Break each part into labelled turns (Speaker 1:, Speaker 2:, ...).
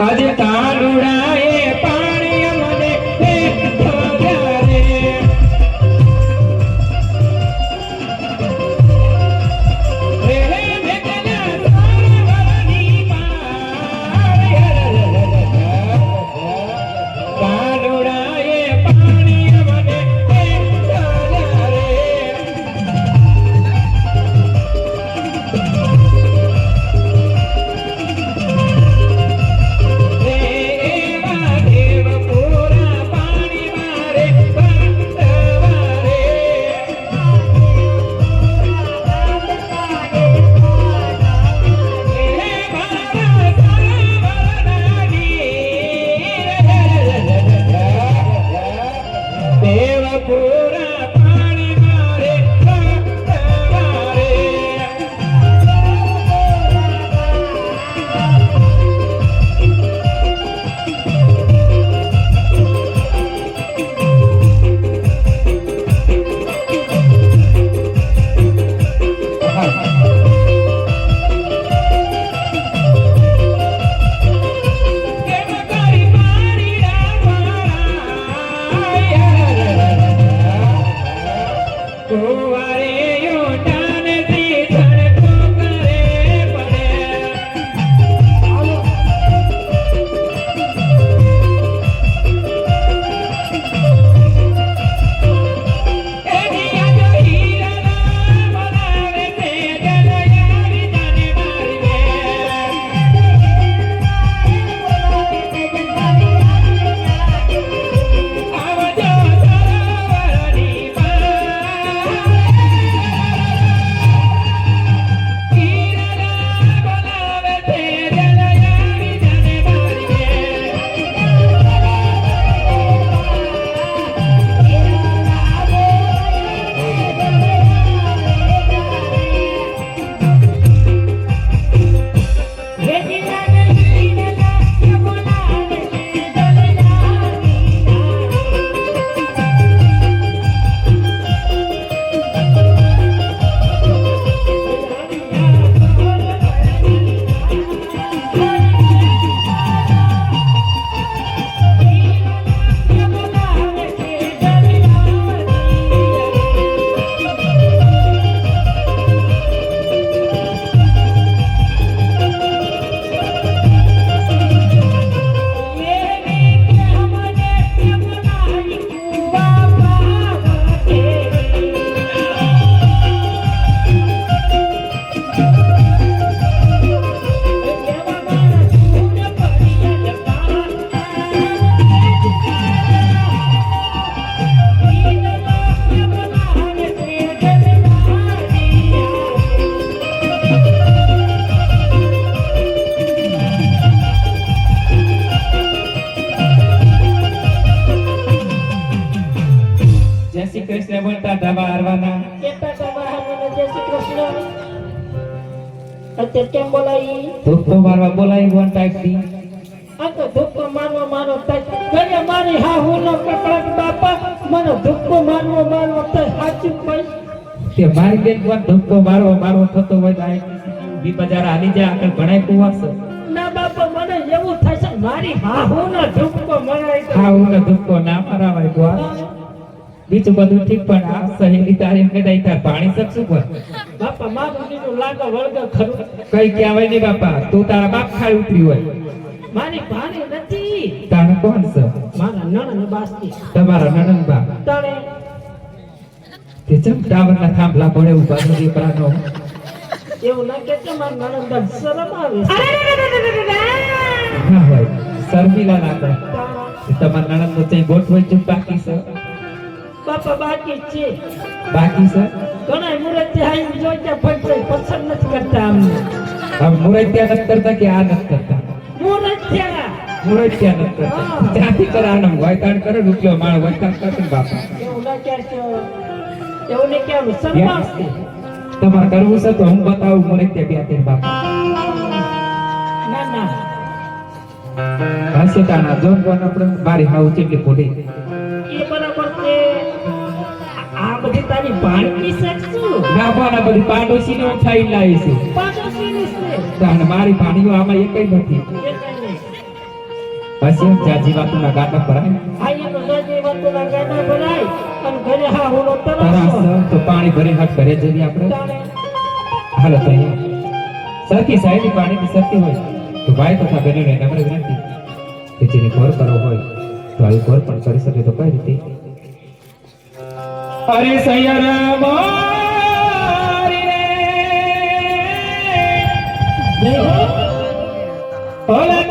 Speaker 1: આજે તારુડાય
Speaker 2: અત્યારે કેમ બોલાઈ
Speaker 1: ધોકો મારવા બોલાવી વન ટાઈપ
Speaker 2: આ તો ધોકો મારવા મારો ટાઈપ મારી હા હું નો કકડાટ બાપા મને ધોકો મારવો મારવો તય સાચું પૈસ
Speaker 1: કે મારી બેન વન ધોકો મારવો મારવો થતો હોય તો બી બજાર હાલી જાય આગળ ભણાય કુવાસ
Speaker 2: ના બાપા મને એવું છે મારી હા હું નો ધોકો મરાય
Speaker 1: હા હું ધૂપો ના મરાવાય બુઆ બીજું બધું ઠીક પણ આ સહેલી તારી એમ કહેતા તાર પાણી શકશું પણ
Speaker 2: બાપા મારું નીનું લાગે વળગે ખરું.
Speaker 1: કઈ કહેવાય નહીં બાપા? તું તારા બાપ ખાઈ ઉતરી હોય.
Speaker 2: મારી ભાણી નથી.
Speaker 1: તારે કોણ છે?
Speaker 2: મારા નણંદ બાસ્તી
Speaker 1: તમારા નણન બાપ
Speaker 2: તણે.
Speaker 1: તે ચમ ટાવરના થાંભલા પડે ઊભા છે દીપડાનો?
Speaker 2: એવું ના કે મારા નણંદ શરમ આવે છે.
Speaker 1: ના હોય સરમીલા ના કરે. તમારા નણંદનું ચઈ ગોઠવાઈ ચૂક બાકી છે.
Speaker 2: બાપા બાકી છે.
Speaker 1: બાકી છે?
Speaker 2: ઘણા મુરત આવી જોઈ ત્યાં પણ પસંદ નથી કરતા અમને.
Speaker 1: હવે મુરત ત્યાં નથી કરતા કે આ નથી કરતા?
Speaker 2: મુરત થયા
Speaker 1: ત્યાં નથી કરતા. ત્યાંથી કરે આનંદ વૈતાણ કરે રૂપિયો માળ વૈતાણ કરે બાપા.
Speaker 2: એવું ના ક્યારે એવું નહીં કેવું સન્માસ છે.
Speaker 1: તમારે કરવું છે તો હું બતાવું મુરત ત્યાં બે ત્રણ બાપા.
Speaker 2: ના ના.
Speaker 1: તાણા જોન આપણે? મારી હાવ ચેટલી ખોટી
Speaker 2: બધી તારી ભાણકી છે શું
Speaker 1: બધી પાડોશી ને ઉઠાઈ લાવીશું
Speaker 2: છે.
Speaker 1: તાણ મારી ભાણીઓ આમાં એકઈ નથી.
Speaker 2: એ કઈ નથી
Speaker 1: પછી જાજી વાતોના ગાડા ભરાય.
Speaker 2: આ એનો જાજી વાતોના ગાડા ભરાય. અને ઘરે હા હું
Speaker 1: તરાસ તો પાણી ભરી હાથ ઘરે જઈએ આપણે. હાલો તો સરખી સાઈડની પાણીની શક્તિ હોય. તો ભાઈ તથા બહેનોને નમ્ર વિનંતી કે જેને ઘર કરવો હોય તો આવી ઘર પણ કરી શકે તો કઈ રીતે? અરે સૈયદ મારીને. દેહો ઓલા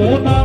Speaker 1: Луна